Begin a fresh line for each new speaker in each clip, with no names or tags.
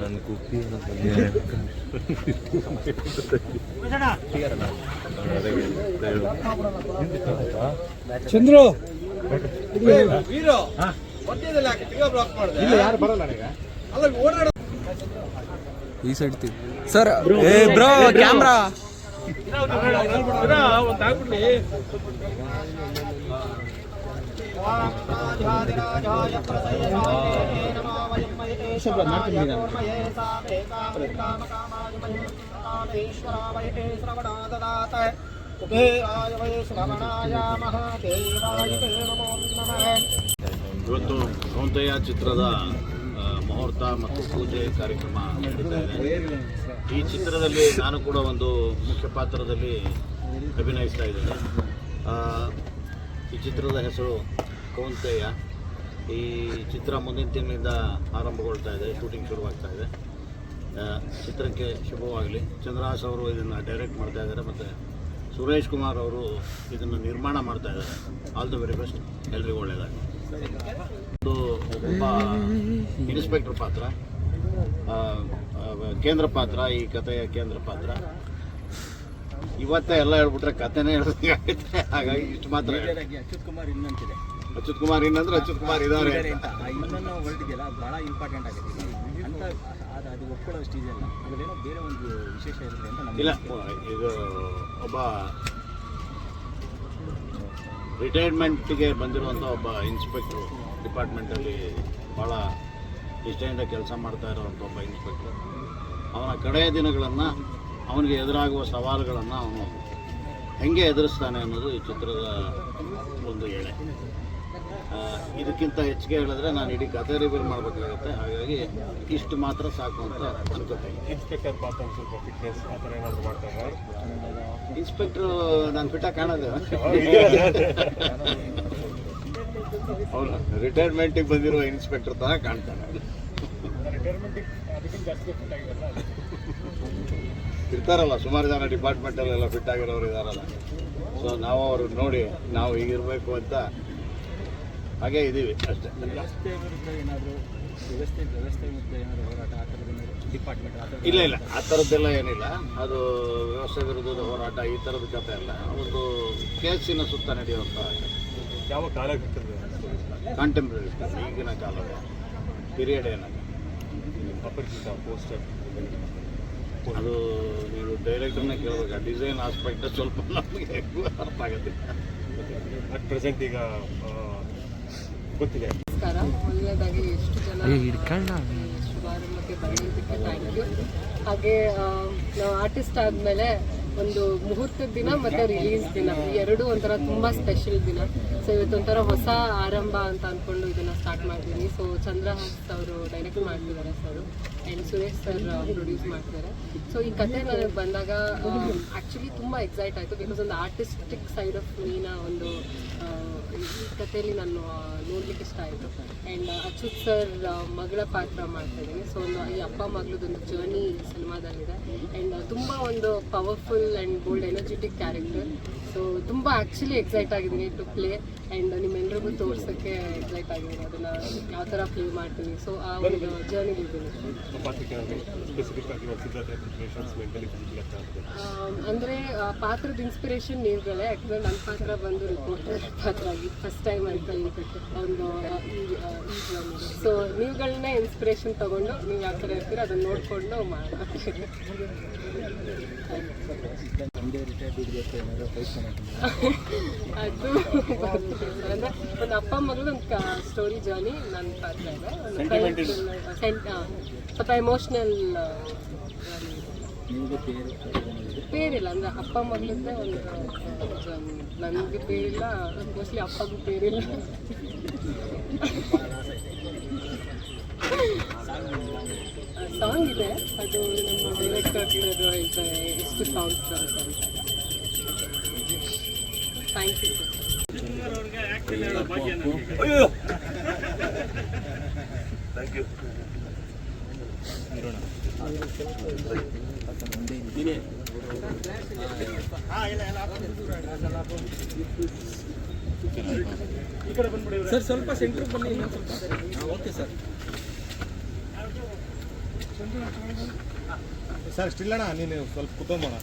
ನನ್ನ
ಚಂದ್ರು!
ವೀರು ಮಧ್ಯದಲ್ಲಿ ಹಾಕಿ ತಿರ್ಗಾ ಬ್ಲಾಕ್ ಮಾಡಿದೆ?
ಯಾರು ಬರಲ್ಲ ನನಗೆ.
ಅಲ್ಲ ಓಡಾಡ
ಈ ಸೈಡ್ ಸರ್ ಏ ಬ್ರೋ ಕ್ಯಾಮ್ರಾ
ಒಂದು
ಇವತ್ತು ಕೌಂತಯ್ಯ ಚಿತ್ರದ ಮುಹೂರ್ತ ಮತ್ತು ಪೂಜೆ ಕಾರ್ಯಕ್ರಮ ಈ ಚಿತ್ರದಲ್ಲಿ ನಾನು ಕೂಡ ಒಂದು ಮುಖ್ಯ ಪಾತ್ರದಲ್ಲಿ ಅಭಿನಯಿಸ್ತಾ ಇದ್ದೇನೆ. ಈ ಚಿತ್ರದ ಹೆಸರು ಕೌಂತಯ್ಯ ಈ ಚಿತ್ರ ಮುಂದಿನ ತಿಂಗಳಿಂದ ಆರಂಭಗೊಳ್ತಾ ಇದೆ ಶೂಟಿಂಗ್ ಶುರುವಾಗ್ತಾ ಇದೆ. ಚಿತ್ರಕ್ಕೆ ಶುಭವಾಗಲಿ. ಚಂದ್ರಹಾಸ್ ಅವರು ಇದನ್ನು ಡೈರೆಕ್ಟ್ ಮಾಡ್ತಾ ಇದ್ದಾರೆ, ಮತ್ತು ಸುರೇಶ್ ಕುಮಾರ್ ಅವರು ಇದನ್ನು ನಿರ್ಮಾಣ ಮಾಡ್ತಾ ಇದ್ದಾರೆ. ಆಲ್ ದ ವೆರಿ ಬೆಸ್ಟ್ ಎಲ್ರಿಗೂ ಒಳ್ಳೆಯದಾಗಲಿ ಇದು ಒಬ್ಬ ಇನ್ಸ್ಪೆಕ್ಟರ್ ಪಾತ್ರ. ಕೇಂದ್ರ ಪಾತ್ರ, ಈ ಕಥೆಯ ಕೇಂದ್ರ ಪಾತ್ರ. ಇವತ್ತೇ ಎಲ್ಲ ಹೇಳ್ಬಿಟ್ರೆ ಕಥೆನೇ ಹೇಳ್ಬೇಕಾಗುತ್ತೆ ಹಾಗಾಗಿ ಇಷ್ಟು ಮಾತ್ರ ಹೇಳ್ತೀನಿ.
ಅಚ್ಯುತ್ ಕುಮಾರ್ ಇನ್ನಂತಿದೆ
ಅಚ್ಯುತ್ ಕುಮಾರ್ ಇನ್ನಂದ್ರೆ ಅಚ್ಯುತ್ ಕುಮಾರ್ ಇದ್ದಾರೆ
ಇನ್ನನ್ನು ಹೊರಟಿದೆಯಲ್ಲ ಭಾಳ ಇಂಪಾರ್ಟೆಂಟ್ ಆಗಿದೆ. ಅಂತ ಅದು ಅದು ಒಪ್ಕೊಳ್ಳೋ ಸ್ಟೇಜ್ ಅಲ್ಲ. ಅದರಲ್ಲೇನೋ ಬೇರೆ ಒಂದು ವಿಶೇಷ ಇರುತ್ತೆ ಅಂತ ನಮ್ಗೆ
ಇಲ್ಲ ಇದು ಒಬ್ಬ ರಿಟೈರ್ಮೆಂಟ್ಗೆ ಬಂದಿರುವಂಥ ಒಬ್ಬ ಇನ್ಸ್ಪೆಕ್ಟ್ರು ಡಿಪಾರ್ಟ್ಮೆಂಟಲ್ಲಿ ಭಾಳ ನಿಷ್ಠೆಯಿಂದ ಕೆಲಸ ಮಾಡ್ತಾ ಇರೋವಂಥ ಒಬ್ಬ ಇನ್ಸ್ಪೆಕ್ಟ್ರು ಅವನ ಕಡೆಯ ದಿನಗಳನ್ನು ಅವನಿಗೆ ಎದುರಾಗುವ ಸವಾಲುಗಳನ್ನು ಅವನು ಹೆಂಗೆ ಎದುರಿಸ್ತಾನೆ ಅನ್ನೋದು ಈ ಚಿತ್ರದ ಒಂದು ಎಳೆ. ಇದಕ್ಕಿಂತ ಹೆಚ್ಚಿಗೆ ಹೇಳಿದ್ರೆ ನಾನು ಇಡೀ ಕತೆ ರಿವೀಲ್ ಮಾಡಬೇಕಾಗುತ್ತೆ. ಹಾಗಾಗಿ ಇಷ್ಟು ಮಾತ್ರ ಸಾಕು ಅಂತ ಅನ್ಕೋತೀನಿ.
ಇನ್ಸ್ಪೆಕ್ಟರ್ ಪಾತ್ರ ಸ್ವಲ್ಪ ಫಿಟ್ನೆಸ್ ಆ ಥರ ಏನಾದ್ರು ಮಾಡ್ತಾರೆ
ಇನ್ಸ್ಪೆಕ್ಟ್ರು ನಾನು ಫಿಟ್ಟ ಕಾಣೋದು ಅವನು? ರಿಟೈರ್ಮೆಂಟಿಗೆ ಬಂದಿರುವ ಇನ್ಸ್ಪೆಕ್ಟರ್ ತರ ಕಾಣ್ತಾನೆ.
ರಿಟೈರ್ಮೆಂಟಿಗೆ ಅದಕ್ಕಿಂತ ಜಾಸ್ತಿ
ಇರ್ತಾರಲ್ಲ ಸುಮಾರು ಜನ ಡಿಪಾರ್ಟ್ಮೆಂಟಲ್ಲೆಲ್ಲ ಫಿಟ್ ಆಗಿರೋರು ಇದಾರಲ್ಲ. ಸೊ ನಾವು ಅವ್ರು ನೋಡಿ ನಾವು ಹೀಗಿರ್ಬೇಕು ಅಂತ ಹಾಗೆ ಇದ್ದೀವಿ ಅಷ್ಟೇ.
ವ್ಯವಸ್ಥೆ ವಿರುದ್ಧ ಏನಾದರೂ ವ್ಯವಸ್ಥೆ ವ್ಯವಸ್ಥೆ ವಿರುದ್ಧ ಏನಾದರೂ ಹೋರಾಟ ಆ ಡಿಪಾರ್ಟ್ಮೆಂಟ್
ಇಲ್ಲ ಇಲ್ಲ. ಆ ಥರದ್ದೆಲ್ಲ ಏನಿಲ್ಲ. ಅದು ವ್ಯವಸ್ಥೆ ವಿರುದ್ಧದ ಹೋರಾಟ ಈ ಥರದ ಕಥೆ ಅಲ್ಲ. ಒಂದು ಕೇಸಿನ ಸುತ್ತ ನಡೆಯುವಂಥ
ಯಾವ ಕಾಲ
ಕಾಂಟೆಂಪ್ರರಿ ಈಗಿನ ಕಾಲದ ಪೀರಿಯಡ್ ಏನಲ್ಲ
ಅಪರಿಚಿತ ಪೋಸ್ಟರ್
ಅದು ನೀವು ಡೈರೆಕ್ಟರ್ನ ಕೇಳಬೇಕು. ಡಿಸೈನ್ ಆಸ್ಪೆಕ್ಟ್ ಸ್ವಲ್ಪ ನಮಗೆ ಅರ್ಥ ಆಗುತ್ತೆ.
ಅಟ್ ಪ್ರೆಸೆಂಟ್ ಈಗ ಗೊತ್ತಿದೆ.
ನಮಸ್ಕಾರ. ಮೊದಲನೇದಾಗಿ ಎಷ್ಟು ಜನ
ಹಿಡ್ಕಂಡ.
ಈ ಶುಭಾರಂಭಕ್ಕೆ ಬಂದಿದ್ದಕ್ಕೆ ಥ್ಯಾಂಕ್ ಯು ಹಾಗೆ ನಾವು ಆರ್ಟಿಸ್ಟ್ ಆದಮೇಲೆ ಒಂದು ಮುಹೂರ್ತದ ದಿನ ಮತ್ತು ರಿಲೀಸ್ ದಿನ. ಈ ಎರಡು ಒಂಥರ ತುಂಬ ಸ್ಪೆಷಲ್ ದಿನ. ಸೊ ಇವತ್ತು ಒಂಥರ ಹೊಸ ಆರಂಭ ಅಂತ ಅಂದ್ಕೊಂಡು ಇದನ್ನು ಸ್ಟಾರ್ಟ್ ಮಾಡ್ತೀನಿ ಸೊ ಚಂದ್ರಹಾಸ್ ಅವರು ಡೈರೆಕ್ಟ್ ಮಾಡ್ತಿದ್ದಾರೆ sir and Suresh sir produce ಮಾಡ್ತಿದ್ದಾರೆ. ಸೊ ಈ ಕತೆ ನನಗೆ ಬಂದಾಗ ಆ್ಯಕ್ಚುಲಿ ತುಂಬ ಎಕ್ಸೈಟ್ ಆಯಿತು. ಬಿಕಾಸ್ ಒಂದು ಆರ್ಟಿಸ್ಟಿಕ್ ಸೈಡ್ ಆಫ್ ಮೀನ ಒಂದು ಈ ಕಥೆಯಲ್ಲಿ ನಾನು ನೋಡ್ಲಿಕ್ಕೆ ಇಷ್ಟ ಆಯಿತು. ಆ್ಯಂಡ್ ಅಚ್ಯುತ್ ಸರ್ ಮಗಳ ಪಾತ್ರ ಮಾಡ್ತಾ ಇದ್ದೀನಿ. ಸೊ ಒಂದು, ಈ ಅಪ್ಪ ಮಗಳದೊಂದು ಜರ್ನಿ ಸಿನಿಮಾದಲ್ಲಿದೆ. ಆ್ಯಂಡ್ ತುಂಬ ಒಂದು powerful and bold energetic character so ತುಂಬ ಆ್ಯಕ್ಚುಲಿ ಎಕ್ಸೈಟ್ ಆಗಿದ್ದೀನಿ ಟು ಪ್ಲೇ ಆ್ಯಂಡ್ ನಿಮ್ಮೆಲ್ಲರಿಗೂ ತೋರ್ಸೋಕ್ಕೆ ಎಕ್ಸೈಟ್ ಆಗಿದ್ದೀನಿ ಅದನ್ನು ಯಾವ ಥರ ಪ್ಲೇ ಮಾಡ್ತೀನಿ ಸೊ ಆ ಒಂದು ಜರ್ನಿ ಇದ್ದೀನಿ ಅಂದ್ರೆ ಆ ಪಾತ್ರದ ಇನ್ಸ್ಪಿರೇಷನ್ ನೀವುಗಳೇ. ಯಾಕಂದ್ರೆ ನನ್ನ ಪಾತ್ರ ಬಂದು ರಿಪೋರ್ಟರ್ ಪಾತ್ರ ಆಗಿ ಫಸ್ಟ್ ಟೈಮ್ ಅಂತ ಒಂದು ಸೊ ನೀವುಗಳನ್ನ ಇನ್ಸ್ಪಿರೇಷನ್ ತಗೊಂಡು ನೀವು ಯಾವ ಥರ ಇರ್ತೀರೋ ಅದನ್ನ ನೋಡಿಕೊಂಡು ಮಾಡೋಣ ಅದು ಅಂದ್ರೆ ಒಂದು ಅಪ್ಪ ಮಗಳು ಒಂದು ಸ್ಟೋರಿ ಜರ್ನಿ ನನ್ನ ಪಾತ್ರ ಇದೆ. ಒಂದು ಸ್ವಲ್ಪ ಎಮೋಷ್ನಲ್ ಪೇರಿಲ್ಲ. ಅಂದ್ರೆ ಅಪ್ಪ ಮಗಳಂದ್ರೆ ಒಂದು ಜರ್ನಿ ನನಗೆ ಪೇರಿಲ್ಲ. ಮೋಸ್ಟ್ಲಿ ಅಪ್ಪಗೂ ಪೇರಿಲ್ಲ. ಸಾಂಗ್ ಇದೆ. ಅದು ನಮ್ಮ ಡೈರೆಕ್ಟರ್ ಹೇಳ್ತಾರೆ ಎಷ್ಟು ಸಾಂಗ್ಸ್ ಬರುತ್ತೆ ಅಂತ. ಥ್ಯಾಂಕ್ ಯು ಸರ್
ಸ್ವಲ್ಪ ಸೆಂಟ್ರಿಗೆ ಬನ್ನಿ ಸ್ವಲ್ಪ. ಓಕೆ ಸರ್
ಸರ್ ಸ್ಟಿಲ್ ಅಣ್ಣ ನೀನು ಸ್ವಲ್ಪ ಕುತ್ಕೊಂಬೋಣ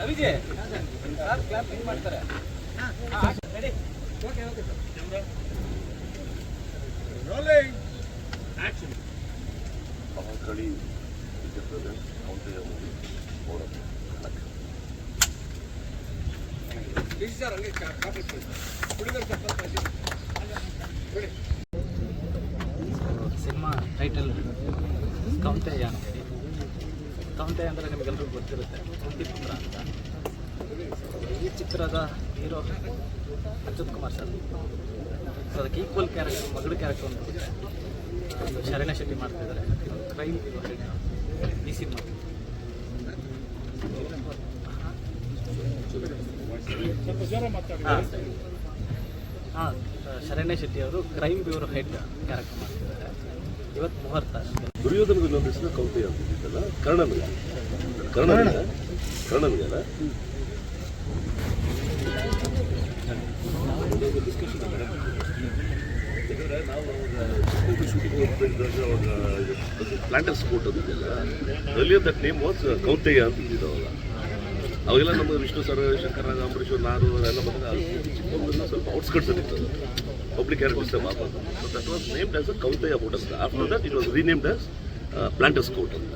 ಅವಿಜಯ್ ಸರ್ ಕ್ಲಾಪ್ ಹಿಂಗ್ ಮಾಡ್ತಾರೆ. Ready okay okay sir rolling action
Mahakali ಚಿತ್ರದ ಕೌಂಟೆಯ ಮೂವಿ
ಸರ್ ಹಂಗೆ ಕಾಪಿ ಹುಡುಗರು ಸ್ವಲ್ಪ ಬಿಡಿ
ಸಿನಿಮಾ ಟೈಟಲ್ ಕೌಂತೆಯ ಕೌಂತೆಯ ಅಂದರೆ ನಿಮಗೆಲ್ಲರಿಗೂ ಗೊತ್ತಿರುತ್ತೆ ಕುಂತಿಪುತ್ರ ಅಂತ. ಈ ಚಿತ್ರದ hero Achyuth Kumar sir so ಅದಕ್ಕೆ ಈಕ್ವಲ್ ಕ್ಯಾರೆಕ್ಟರ್ ಮಗಳ ಕ್ಯಾರೆಕ್ಟರ್ ಒಂದು ಶರಣ ಶೆಟ್ಟಿ ಮಾಡ್ತಿದ್ದಾರೆ. ಕ್ರೈಮ್ ಈ ಸಿನಿಮಾ. ಹಾಂ. ಶರಣ್ಯ ಶೆಟ್ಟಿ ಅವರು ಕ್ರೈಮ್ ಬ್ಯೂರೋ ಹೆಡ್ ಕಾರ್ಯಕ್ರಮ ಮಾಡ್ತಿದ್ದಾರೆ. ಇವತ್ತು ಮುಹೂರ್ತ
ದುರ್ಯೋಧನ ಹೆಸರು ಕೌಂತೆಯ ಅಂತಿದ್ದಲ್ಲ ಕರ್ಣನ್ಗ. ಕರ್ಣನ್ಗ ಕರ್ಣನ್ಗಲ್ಲ ಯಾಕಂದ್ರೆ ನಾವು ಶೂಟಿಂಗ್ ಅವಾಗ planters court that name was ಅಂತ ಅಂತಿದ್ದಿದ್ದು ಅವಾಗ ಅವಾಗೆಲ್ಲ ನಮ್ಮ ವಿಷ್ಣು ಸರ್ ಶಂಕರ ಅಂಬರೀಶ್ ನಾನು ಎಲ್ಲ ಬಂದಾಗ ಚಿಕ್ಕಮಗಳೂರಿನ ಸ್ವಲ್ಪ ಔಟ್ಸ್ಕಟ್ಸ್ ಇತ್ತು. ಪಬ್ಲಿಕ್ ಕ್ಯಾರೆಕ್ಟರ್ಸ್ ಮಾತಾಡೋದು so that was named as a Kaunteya court ಅಂತ. After that it was renamed as planters court ಅಂತ.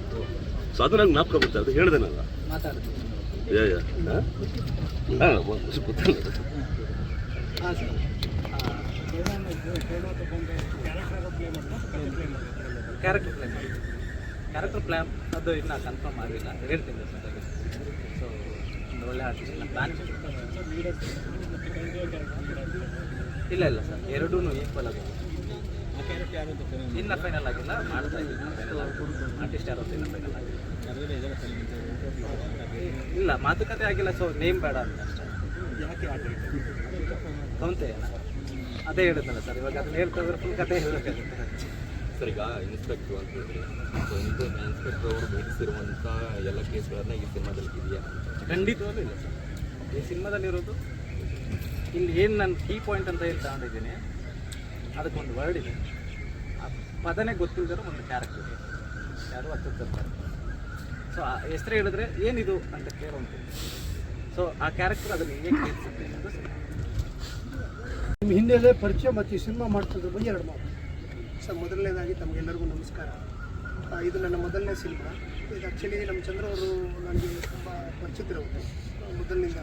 ಸೊ ಅದು ನಂಗೆ ಜ್ಞಾಪಕ ಬರುತ್ತೆ. ಅದು ಹೇಳಿದೆ ನಾನು.
ಕ್ಯಾರೆಕ್ಟರ್ ಪ್ಲೇ ಮಾಡಿ. ಕ್ಯಾರೆಕ್ಟರ್ ಪ್ಲ್ಯಾನ್ ಅದು ಇನ್ನು ಕನ್ಫರ್ಮ್ ಆಗಿಲ್ಲ. ಹೇಳ್ತೀನಿ ಸರ್. ಸೊ ಒಳ್ಳೆ ಪ್ಲಾನ್ ಇಲ್ಲ ಇಲ್ಲ, ಸರ್. ಎರಡೂ ಈಕ್ವಲ್ ಆಗಿದೆ. ಇನ್ನ ಫೈನಲ್ ಆಗಿಲ್ಲ. ಮಾಡ್ತಾ ಇದ್ದೀನಿ ಆರ್ಟಿಸ್ಟ್ ಯಾರು ಇನ್ನ ಫೈನಲ್ ಆಗಿಲ್ಲ. ಇಲ್ಲ, ಮಾತುಕತೆ ಆಗಿಲ್ಲ ಸೊ ನೇಮ್ ಬೇಡ ಅಂತ ಅಷ್ಟೇ. ತೊಂತೆ ಅದೇ ಹೇಳಿದ್ನಲ್ಲ ಸರ್, ಇವಾಗ ಅದನ್ನ ಹೇಳ್ತಾ ಇದ್ರೆ ಫುಲ್ ಕತೆ ಹೇಳಬೇಕಾಗುತ್ತೆ.
ಸರ್ ಈಗ ಇನ್ಸ್ಪೆಕ್ಟ್ರು ಅಂತ ಹೇಳಿದ್ರೆ ಸೊ ಇಂಥ ಇನ್ಸ್ಪೆಕ್ಟ್ರ್ ಅವರು ಭೇಟಿಸಿರುವಂಥ ಎಲ್ಲ ಕೇಸ್ಗಳನ್ನ ಈ ಸಿನಿಮಾದಲ್ಲಿ ಇದೆಯಾ?
ಖಂಡಿತವಾಗ್ಲೂ ಇಲ್ಲ ಸರ್. ಈ ಸಿನಿಮಾದಲ್ಲಿರೋದು ಇಲ್ಲಿ ಏನು ನಾನು ಕೀ ಪಾಯಿಂಟ್ ಅಂತ ಹೇಳಿ ತಗೊಂಡಿದ್ದೀನಿ. ಅದಕ್ಕೊಂದು ವರ್ಡ್ ಇದೆ. ಆ ಪದನೇ ಗೊತ್ತಿಲ್ಲದಿರೋ ಒಂದು ಕ್ಯಾರೆಕ್ಟರ್ ಇದೆ. ಯಾರು ಹತ್ತಿರ್ತಾರೆ ಸೊ ಆ ಹೆಸರು ಹೇಳಿದ್ರೆ ಏನಿದು ಅಂತ ಕೇಳುವಂಥದ್ದು ಸೊ ಆ ಕ್ಯಾರೆಕ್ಟರ್ ಅದನ್ನು ಹೇಗೆ ಕೇಳಿಸುತ್ತೆ ಅನ್ನೋದು
ನಿಮ್ಮ ಹಿನ್ನೆಲೆ ಪರಿಚಯ ಮತ್ತು ಈ ಸಿನಿಮಾ ಮಾಡ್ತಿದ್ರ ಬಗ್ಗೆ ಎರಡು ಮಾತು. ಸರ್, ಮೊದಲನೇದಾಗಿ ತಮಗೆಲ್ಲರಿಗೂ ನಮಸ್ಕಾರ. ಇದು ನನ್ನ ಮೊದಲನೇ ಸಿನಿಮಾ. ಇದು ಆ್ಯಕ್ಚುಲಿ ನಮ್ಮ ಚಂದ್ರ ಅವರು ನನಗೆ ತುಂಬ ಪರಿಚಿತರವರು ಮೊದಲಿನಿಂದ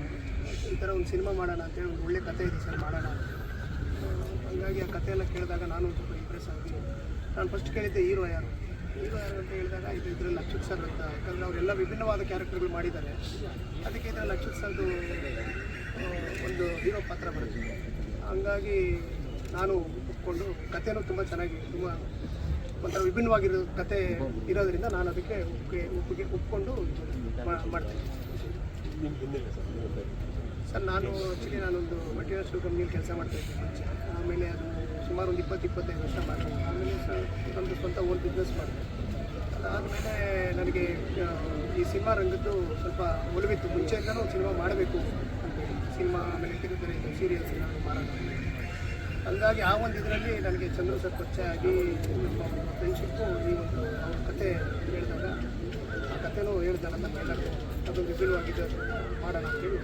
ಈ ಥರ ಒಂದು ಸಿನಿಮಾ ಮಾಡೋಣ ಅಂತೇಳಿ ಒಂದು ಒಳ್ಳೆ ಕತೆ ಇದೆ ಸರ್, ಮಾಡೋಣ ಅಂತ. ಹಂಗಾಗಿ ಆ ಕಥೆಯೆಲ್ಲ ಕೇಳಿದಾಗ ನಾನು ಸ್ವಲ್ಪ ಇಂಪ್ರೆಸ್ ಆಗಿ ನಾನು ಫಸ್ಟ್ ಕೇಳಿದ್ದೆ ಹೀರೋ ಯಾರು? ಹೀರೋ ಯಾರು ಅಂತ ಹೇಳಿದಾಗ ಇದು ಇದರಲ್ಲಿ ಅಕ್ಷಿತ್ ಸರ್ ಅಂತ. ಯಾಕಂದರೆ ಅವರೆಲ್ಲ ವಿಭಿನ್ನವಾದ ಕ್ಯಾರೆಕ್ಟರ್ಗಳು ಮಾಡಿದ್ದಾರೆ. ಅದಕ್ಕೆ ಇದರಲ್ಲಿ ಅಚ್ಯುತ್ ಸರ್ದು ಒಂದು ಹೀರೋ ಪಾತ್ರ ಬರುತ್ತೆ. ಹಂಗಾಗಿ ನಾನು ಒಪ್ಪಿಕೊಂಡು ಕಥೆನೂ ತುಂಬ ಚೆನ್ನಾಗಿ, ತುಂಬ ಒಂಥರ ವಿಭಿನ್ನವಾಗಿರೋ ಕತೆ ಇರೋದ್ರಿಂದ ನಾನು ಅದಕ್ಕೆ ಒಪ್ಪಿಗೆ ಒಪ್ಪಿಗೆ ಒಪ್ಕೊಂಡು ಮಾ- ಮಾಡ್ತೀನಿ. ಸರ್, ನಾನು ಆ್ಯಕ್ಚುಲಿ ನಾನೊಂದು ಮಟೀರಿಯಲ್ ಶೂ ಕಂಪ್ನಿಯಲ್ಲಿ ಕೆಲಸ ಮಾಡ್ತಾ ಇದ್ದೆ ಆಮೇಲೆ ಅದು ಸುಮಾರು ಒಂದು ಇಪ್ಪತ್ತು, ಇಪ್ಪತ್ತೈದು ವರ್ಷ ಮಾಡಿದೆ. ಆಮೇಲೆ ಸರ್ ನಮ್ಮದು ಸ್ವಂತ ಓನ್ ಬಿಸ್ನೆಸ್ ಮಾಡಿದೆ. ಅದಾದಮೇಲೆ ನನಗೆ ಈ ಸಿನಿಮಾ ರಂಗದ್ದು ಸ್ವಲ್ಪ ಒಲವಿತ್ತು. ಮುಂಚೆಯಿಂದನೂ ಸಿನಿಮಾ ಮಾಡಬೇಕು ಅಂತೇಳಿ ಸಿನಿಮಾ ಆಮೇಲೆ ಇದು ಸೀರಿಯಲ್ಸ್ ಮಾಡೋಣ ಅಂತ. ಹಂಗಾಗಿ ಆ ಒಂದು ಇದರಲ್ಲಿ ನನಗೆ ಚಂದ್ರ ಸರ್ ಪರಿಚಯ ಆಗಿ ನಮ್ಮ ಫ್ರೆಂಡ್ಶಿಪ್ಪು ಈ ಒಂದು ಅವ್ರ ಕತೆ ಹೇಳಿದಾಗ ಆ ಕಥೆನೂ ಹೇಳಿದಾಗ ನಮ್ಮೆಲ್ಲರಿಗೂ ಅದು ವಿಭಿನ್ನವಾಗಿದೆ ಮಾಡೋಣ ಅಂತೇಳಿ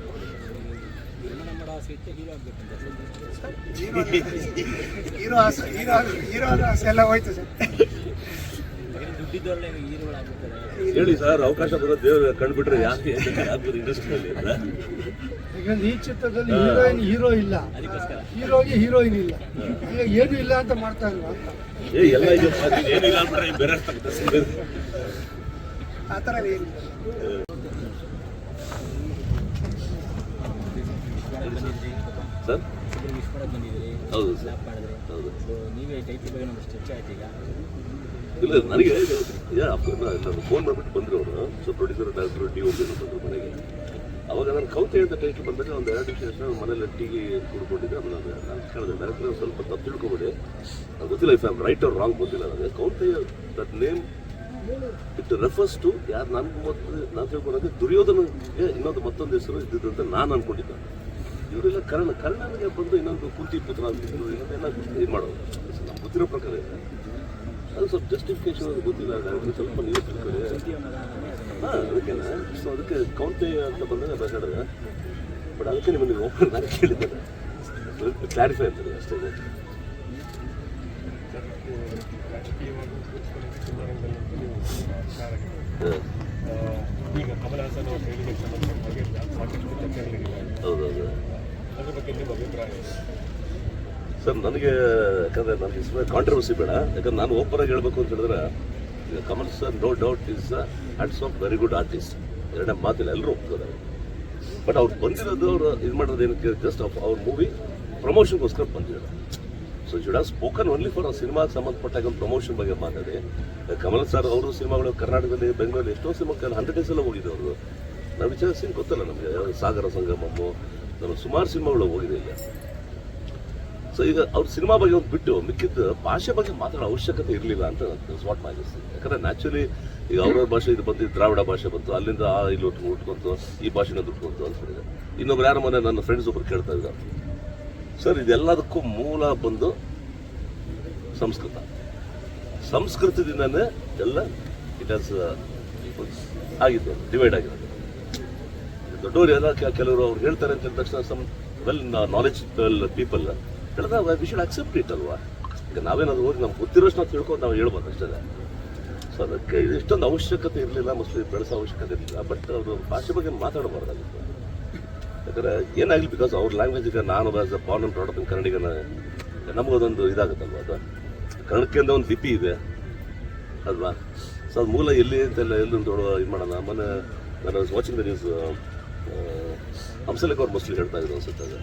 ಹೀರೋ ಆಸೆ ಹೀರೋ ಹೀರೋ ಆಸೆ ಎಲ್ಲ ಹೋಯ್ತು ಸರ್.
ಹೇಳಿ ಸರ್ ಅವಕಾಶ ಬರೋ ದೇವ್ರು ಕಂಡುಬಿಟ್ರೆ ಯಾಕೆ ಯಾಕೆ ಇಂಡಸ್ಟ್ರಿಯಲ್ಲಿ
ಯಾಕಂದ್ರೆ ಈ ಚಿತ್ರದಲ್ಲಿ ಹೀರೋಯಿನ್ ಹೀರೋ ಇಲ್ಲ. ಹೀರೋಗೆ ಹೀರೋಯಿನ್ ಇಲ್ಲ. ಈಗ ಏನು ಇಲ್ಲ ಅಂತ ಮಾಡ್ತಾ ಇಲ್ಲ ಅಂತ
ಏ ಎಲ್ಲ ಇದೆ ಏನಿಲ್ಲ ಅಂದ್ಬಿಟ್ರೆ ಬೇರೆ ಆಗ್ತದೆ
ಆ ಥರ ಏನಿಲ್ಲ.
ಸರ್?
ವಿಶ್ ಮಾಡಕ್ಕೆ ಬಂದಿದ್ದೀರಿ.
ಹೌದು ಸರ್.
ನೀವೇ ಟೈಪ್ ಬಗ್ಗೆ
ಇಲ್ಲ, ನನಗೆ ಯಾ ಫೋನ್ ಮಾಡಿಬಿಟ್ಟು ಬಂದರು so producer doctor D okay ಬಂದರು ಮನೆಗೆ. ಅವಾಗ ನಾನು ಕೌತೆ ಅಂತ ಟೈಟ್ಲ್ ಬಂದಾಗ ಒಂದು ಎರಡು ನಿಮಿಷ ಅಷ್ಟೇ ಮನೇಲಿ ಟೀಗೆ ಕುಡ್ಕೊಂಡಿದ್ದೆ, ಆಮೇಲೆ ನಾನು ಕೇಳಿದೆ ಡೈರೆಕ್ಟರ್ ಸ್ವಲ್ಪ ತಪ್ಪು ತಿಳ್ಕೊಬೇಡಿ. ಅದು ಗೊತ್ತಿಲ್ಲ ಇಫ್ ಐಮ್ ರೈಟ್ ಅವ್ರು ರಾಂಗ್ ಗೊತ್ತಿಲ್ಲ ನನಗೆ. Kaunteya that name it refers to ಯಾರು ನನಗೆ ಮತ್ತು ನಾನು ತಿಳ್ಕೊಂಡಾಗ ದುರ್ಯೋಧನಗೆ ಇನ್ನೊಂದು ಮತ್ತೊಂದು ಹೆಸರು ಇದ್ದಿದ್ದು ಅಂತ ನಾನು ಅನ್ಕೊಂಡಿದ್ದೆ. ಇವರೆಲ್ಲ ಕರ್ಣ ಕರ್ಣನಿಗೆ ಬಂದು ಇನ್ನೊಂದು ಕುಂತಿ ಪುತ್ರ ಅಂತಿದ್ರು ಇನ್ನೊಂದೆಲ್ಲ ಇದು ಮಾಡೋದು. ನಮ್ಮ ಗೊತ್ತಿರೋ ಪ್ರಕಾರ ಇದೆ. ಅದು ಸ್ವಲ್ಪ ಜಸ್ಟಿಫಿಕೇಶನ್ ಅದು ಗೊತ್ತಿಲ್ಲ ಅದಕ್ಕೆ ಸ್ವಲ್ಪ ನೀವು ತಿಳ್ಕೊಳ್ಳಿ. ಹಾಂ ಅದಕ್ಕೆ ಸೊ ಅದಕ್ಕೆ ಕೌಂತೆ ಅಂತ ಬಂದಾಗ ಬೇಕಾದ್ರೆ ಬಟ್ ಅದಕ್ಕೆ ನಿಮ್ಮನ್ನು ಓಪನ್ ನಾನು ಕೇಳಿದ್ದೇನೆ ಕ್ಲಾರಿಫೈ ಅಂತಾರೆ ಅಷ್ಟೇ.
ಈಗ ಕಮಲ್ ಹಾಸನ್ ಅವರು ಹೇಳಿದ ಸಂಬಂಧಪಟ್ಟ ಹಾಗೆ ಸಾಕಷ್ಟು ಚರ್ಚೆಗಳಿವೆ
ಹೌದೌದು ಸರ್, ನನಗೆ, ಯಾಕಂದರೆ ನನಗೆ ಸುಮ್ಮನೆ ಕಾಂಟ್ರವರ್ಸಿ ಬೇಡ. ಯಾಕಂದ್ರೆ ನಾನು ಓಪನ್ ಆಗಿ ಹೇಳ್ಬೇಕು ಅಂತ ಹೇಳಿದ್ರೆ Kamal sir no doubt is hats off very good artist ಎರಡನೇ ಮಾತಿಲ್ಲ, ಎಲ್ಲರೂ ಒಪ್ಕೋತಾರೆ. ಬಟ್ ಅವ್ರು ಬಂದಿರೋದು, ಅವರು ಇದು ಮಾಡೋದು ಏನಕ್ಕೆ ಜಸ್ಟ್ ಅವ್ರ ಮೂವಿ ಪ್ರಮೋಷನ್ಗೋಸ್ಕರ ಬಂದಿರೋದು. So should have spoken only for ಸಿನಿಮಾಗೆ ಸಂಬಂಧಪಟ್ಟಾಗ ಒಂದು ಪ್ರಮೋಷನ್ ಬಗ್ಗೆ ಮಾತಾಡಿ. ಕಮಲ್ ಸರ್ ಅವರು ಸಿನಿಮಾಗಳು ಕರ್ನಾಟಕದಲ್ಲಿ, ಬೆಂಗಳೂರಲ್ಲಿ ಎಷ್ಟೋ ಸಿನಿಮಾಕ್ಕೆ ಹಂಡ್ರೆಡ್ ಡೇಸ್ ಎಲ್ಲ ಅವರು ನಾವು ವಿಚಾರಿಸಿ ಗೊತ್ತಲ್ಲ ನಮಗೆ, ಸಾಗರ ಸಂಗಮಮ್ಮು ನಾನು ಸುಮಾರು ಸಿನಿಮಾಗಳು ಹೋಗಿದೆ ಇಲ್ಲ ಸೊ ಈಗ ಅವ್ರ ಸಿನಿಮಾ ಬಗ್ಗೆ ಒಂದು ಬಿಟ್ಟು ಮಿಕ್ಕಿದ್ದು ಭಾಷೆ ಬಗ್ಗೆ ಮಾತಾಡೋ ಅವಶ್ಯಕತೆ ಇರಲಿಲ್ಲ ಅಂತ ಸ್ವಾಟ್ ಮಾಡಿಸ್ತೀನಿ ಯಾಕಂದ್ರೆ ನ್ಯಾಚುರಲಿ ಈಗ ಅವ್ರವ್ರ ಭಾಷೆ ಇದು ಬಂದು ದ್ರಾವಿಡ ಭಾಷೆ ಬಂತು, ಅಲ್ಲಿಂದ ಆ ಇಲ್ಲಿ ಉಟ್ಕೊಂತು ಈ ಭಾಷೆನ ದುಡ್ಕೊಂತು ಹೇಳಿದೆ ಇನ್ನೊಬ್ರು ಯಾರ ಮನೆ ನನ್ನ ಫ್ರೆಂಡ್ಸ್ ಒಬ್ರು ಕೇಳ್ತಾ ಇದ್ದಾರೆ. ಸರ್ ಇದೆಲ್ಲದಕ್ಕೂ ಮೂಲ ಬಂದು ಸಂಸ್ಕೃತ. ಸಂಸ್ಕೃತದಿಂದನೇ ಎಲ್ಲ ಇಟ್ ಆಸ್ ಆಗಿದ್ದು ಡಿವೈಡ್ ಆಗಿರೋದು ದೊಡ್ಡವರು ಎಲ್ಲ ಕೆಲವರು ಅವ್ರು ಹೇಳ್ತಾರೆ ಅಂತ ತಕ್ಷಣ ಸಮ್ ವೆಲ್ ನಾಲೆಜ್ ಪೀಪಲ್ ಹೇಳಿದಾಗ ವಿ ಶುಡ್ ಅಕ್ಸೆಪ್ಟ್ ಇಟ್ ಅಲ್ವಾ? ಈಗ ನಾವೇನಾದ್ರು ಹೋಗಿ ನಮ್ಗೆ ಗೊತ್ತಿರೋಷ್ಟು ನಾವು ತಿಳ್ಕೊಂಡು ನಾವು ಹೇಳ್ಬೋದು ಅಷ್ಟೇ. ಸೊ ಅದಕ್ಕೆ ಇಷ್ಟೊಂದು ಅವಶ್ಯಕತೆ ಇರಲಿಲ್ಲ ಮುಸ್ಲಿಂ ಬೆಳೆಸೋ ಅವಶ್ಯಕತೆ ಇರಲಿಲ್ಲ ಬಟ್ ಅವರು ಭಾಷೆ ಬಗ್ಗೆ ಮಾತಾಡಬಾರ್ದಾಗಿತ್ತು ಯಾಕಂದ್ರೆ ಏನಾಗಲಿ ಬಿಕಾಸ್ ಅವ್ರ ಲ್ಯಾಂಗ್ವೇಜ್ ಈಗ ನಾನು as a born and product ಕನ್ನಡಿಗನ ನಮಗದೊಂದು ಇದಾಗುತ್ತಲ್ವ ಅದು? ಕನ್ನಡಕ್ಕಿಂತ ಒಂದು ಲಿಪಿ ಇದೆ, ಅಲ್ವಾ? ಸೊ ಅದು ಮೂಲ ಎಲ್ಲಿ ಅಂತೆಲ್ಲ ಎಲ್ಲಿ ಇದು ಮಾಡೋಣ. ಮೊನ್ನೆ ನಾನು ವಾಚಿಂಗ್ ದ ನ್ಯೂಸ್ ಹಂಸಲೇಖ ಅವ್ರು ಮೋಸ್ಟ್ಲಿ ಹೇಳ್ತಾ ಇದ್ರು ಅನ್ಸುತ್ತೆ ಅದು.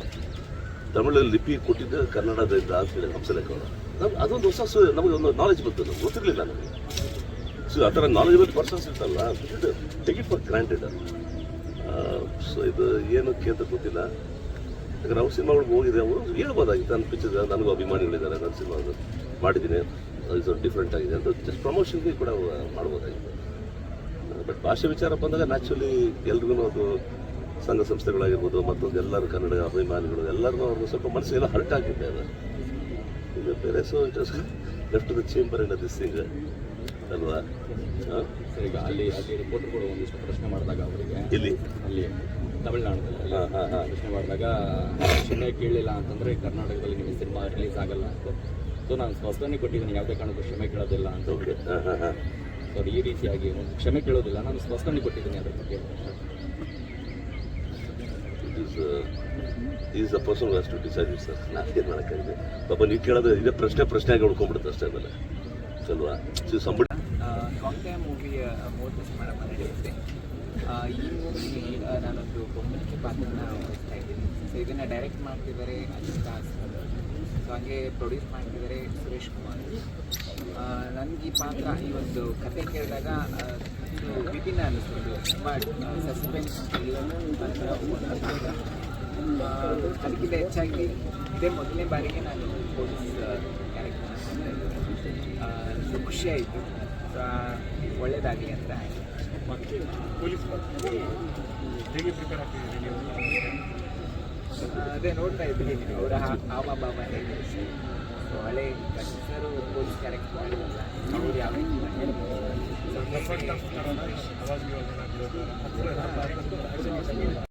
ತಮಿಳಲ್ಲಿ ಲಿಪಿ ಕೊಟ್ಟಿದ್ದು ಕನ್ನಡದಿಂದ ಅಂತ ಹೇಳಿ ಹಂಸಲೇಖ ಅವರು. ನಮ್ಗೆ ಅದೊಂದು ಹೊಸ ಸು ನಮಗೆ ಒಂದು ನಾಲೆಜ್ ಬಂತು ನಮ್ಗೆ ಗೊತ್ತಿರಲಿಲ್ಲ ನಮಗೆ. ಸೊ ಆ ಥರ ನಾಲೆಜಬಲ್ ಪರ್ಸನ್ಸ್ ಇರ್ತಲ್ಲ take it for granted so ಇದು ಏನು ಅಂತ ಗೊತ್ತಿಲ್ಲ. ಯಾಕಂದ್ರೆ ಅವ್ರ ಸಿನಿಮಾಗಳಿಗೆ ಹೋಗಿದೆ ಅವರು. ಹೇಳ್ಬೋದಾಗಿತ್ತು ನನ್ನ ಪಿಕ್ಚರ್ ನನಗೂ ಅಭಿಮಾನಿಗಳಿದ್ದಾರೆ, ನನ್ನ ಸಿನಿಮಾ ಮಾಡಿದ್ದೀನಿ. ಇಸ್ ಡಿಫ್ರೆಂಟ್ ಆಗಿದೆ ಅಂತ ಜಸ್ಟ್ ಪ್ರಮೋಷನ್ಗೆ ಕೂಡ ಮಾಡ್ಬೋದಾಗಿತ್ತು ಬಟ್ ಭಾಷೆ ವಿಚಾರ ಬಂದಾಗ ನ್ಯಾಚುರಲಿ ಎಲ್ರಿಗೂ ಅದು ಸಂಘ ಸಂಸ್ಥೆಗಳಾಗಿರ್ಬೋದು ಮತ್ತೊಂದು ಎಲ್ಲರೂ ಕನ್ನಡ ಅಭಿಮಾನಿಗಳು ಎಲ್ಲರನ್ನೂ ಅವ್ರಿಗೆ ಸ್ವಲ್ಪ ಮನಸ್ಸಿಗೆಲ್ಲ ಹರ್ಟ್ ಆಗಿದೆ ಅದು. ಈಗ ಬೇರೆ so it left the chamber in this thing ಅಲ್ವಾ?
ಈಗ ಅಲ್ಲಿ ಅಲ್ಲಿ ರಿಪೋರ್ಟರ್ಗಳು ಒಂದಿಷ್ಟು ಪ್ರಶ್ನೆ ಮಾಡಿದಾಗ ಅವರಿಗೆ.
ಇಲ್ಲಿ
ಅಲ್ಲಿ ತಮಿಳ್ನಾಡಲ್ಲಿ.
ಹಾಂ ಹಾಂ ಹಾಂ.
ಪ್ರಶ್ನೆ ಮಾಡಿದಾಗ ಸುಮ್ಮನೆ ಕೇಳಲಿಲ್ಲ ಅಂತಂದರೆ ಕರ್ನಾಟಕದಲ್ಲಿ ನಿಮ್ಮ ಸಿನಿಮಾ ರಿಲೀಸ್ ಆಗಲ್ಲ ಅಂತ. ಸೊ ನಾನು ಸ್ಪಷ್ಟನೆ ಕೊಟ್ಟಿದ್ದೀನಿ ಯಾವುದೇ ಕಾರಣಕ್ಕೂ ಕ್ಷಮೆ ಕೇಳೋದಿಲ್ಲ ಅಂತ
ಹೇಳಿ
ಸೊ ಈ ರೀತಿಯಾಗಿ ಒಂದು ಕ್ಷಮೆ ಕೇಳೋದಿಲ್ಲ ನಾನು ಸ್ಪಷ್ಟನೆ ಕೊಟ್ಟಿದ್ದೀನಿ ಅದ್ರ ಬಗ್ಗೆ.
It is a person has to decide it sir ನಾವೇನು ಮಾಡೋಕ್ಕಾಗಿದೆ? ಪಾಪ ನೀವು ಕೇಳೋದು ಇದೇ ಪ್ರಶ್ನೆ ಪ್ರಶ್ನೆ ಆಗಿ ಉಳ್ಕೊಂಡ್ಬಿಡುತ್ತೆ ಅಷ್ಟೇ ಆಮೇಲೆ ಅಲ್ವಾ ಸೊ ಸಂಬಳ
ಟೈಮ್ ಮೂವಿ ಮೂವತ್ತು ಮೇಡಮ್ ನಡೆಯುತ್ತೆ ಈ ಮೂವಿ ನಾನೊಂದು ಬೊಮ್ಮನಿಕೆ ಪಾತ್ರನ ವಹಿಸ್ತಾ ಇದ್ದೀನಿ. ಸೊ ಇದನ್ನು ಡೈರೆಕ್ಟ್ ಮಾಡ್ತಿದ್ದಾರೆ ಅಜಿತ್ ದಾಸ್ ಸೊ ಹಾಗೆ ಪ್ರೊಡ್ಯೂಸ್ ಮಾಡ್ತಿದ್ದಾರೆ ಸುರೇಶ್ ಕುಮಾರ್ ನನಗೆ ಈ ಪಾತ್ರ, ಈ ಒಂದು ಕತೆ ಕೇಳಿದಾಗ ಇದು ವಿಭಿನ್ನ ಅನ್ನಿಸ್ತು ತುಂಬ ಸಸ್ಪೆನ್ಸ್ ಅದಕ್ಕಿಂತ ಹೆಚ್ಚಾಗಿ ಇದೇ ಮೊದಲನೇ ಬಾರಿಗೆ ನಾನು ಪೊಲೀಸ್ ಕ್ಯಾರೆಕ್ಟರ್ ಖುಷಿ ಆಯಿತು ಒಳ್ಳೇದಾಗಲಿ ಅಂತ
ಪೊಲೀಸ್ ಹೇಗೆ ಪ್ರಿಪೇರ್
ಅದೇ ನೋಡ್ತಾ ಇದ್ದೀನಿ ಅವರ ಹಾವ ಭಾವ ಹೇಗೆ ಹಳೆ ಸರ್ ಪೊಲೀಸ್ ಕ್ಯಾರೆಕ್ಟರ್ ಅವ್ರು ಯಾವ
ಸಂದರ್ಭ